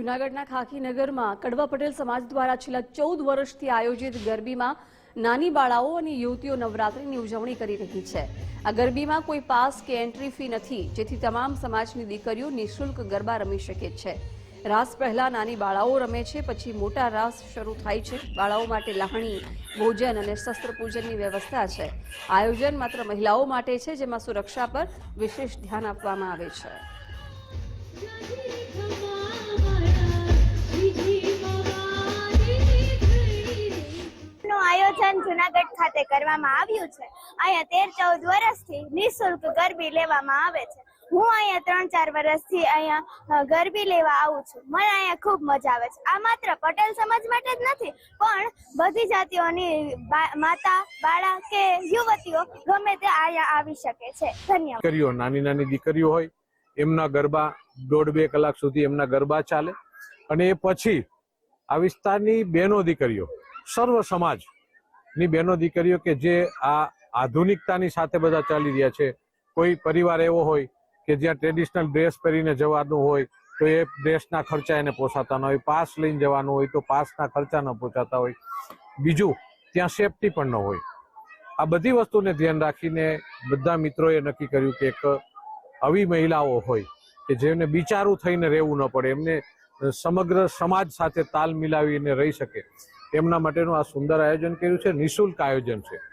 જૂનાગઢના ખાખીનગરમાં કડવા પટેલ સમાજ દ્વારા છેલ્લા ચૌદ વર્ષથી આયોજિત ગરબીમાં નાની બાળાઓ અને યુવતીઓ નવરાત્રિની ઉજવણી કરી રહી છે. આ ગરબીમાં કોઈ પાસ કે એન્ટ્રી ફી નથી, જેથી તમામ સમાજની દીકરીઓ નિઃશુલ્ક ગરબા રમી શકે છે. રાસ પહેલા નાની બાળાઓ રમે છે, પછી મોટા રાસ શરૂ થાય છે. બાળાઓ માટે લાહણી, ભોજન અને શસ્ત્ર પૂજનની વ્યવસ્થા છે. આયોજન માત્ર મહિલાઓ માટે છે, જેમાં સુરક્ષા પર વિશેષ ધ્યાન આપવામાં આવે છે. આયોજન જુનાગઢ ખાતે કરવામાં આવ્યું છે. અહીંયા તેર ચૌદ વર્ષથી નિઃશુલ્ક ગરબી લેવામાં આવે છે. હું અહીંયા ત્રણ ચાર વર્ષથી અહીંયા ગરબી લેવા આવું છું. મને અહીંયા ખૂબ મજા આવે છે. આ માત્ર પટેલ સમાજ માટે જ નથી, પણ બધી જાતિઓની માતા, બાળા કે યુવતીઓ ગમે તે અહીંયા આવી શકે છે. ધન્યવાદ. દીકરીઓ, નાની નાની દીકરીઓ હોય, એમના ગરબા દોઢ બે કલાક સુધી એમના ગરબા ચાલે. અને એ પછી આ વિસ્તારની બહેનો, દીકરીઓ, સર્વ સમાજની બહેનો દીકરીઓ કે જે આ આધુનિકતાની સાથે બધા ચાલી રહ્યા છે. કોઈ પરિવાર એવો હોય કે જ્યાં ટ્રેડિશનલ ડ્રેસ પહેરીને જવાનું હોય, તો એ ડ્રેસના ખર્ચા એને પોસાતા ન હોય. પાસ લઈને જવાનું હોય તો પાસના ખર્ચા ન પોસાતા હોય. બીજું, ત્યાં સેફટી પણ ન હોય. આ બધી વસ્તુને ધ્યાન રાખીને બધા મિત્રોએ નક્કી કર્યું કે એક આવી મહિલાઓ હોય કે જેને બિચારું થઈને રહેવું ન પડે, એમને સમગ્ર સમાજ સાથે તાલ મિલાવીને રહી શકે. એમના માટેનું આ સુંદર આયોજન કર્યું છે. નિઃશુલ્ક આયોજન છે.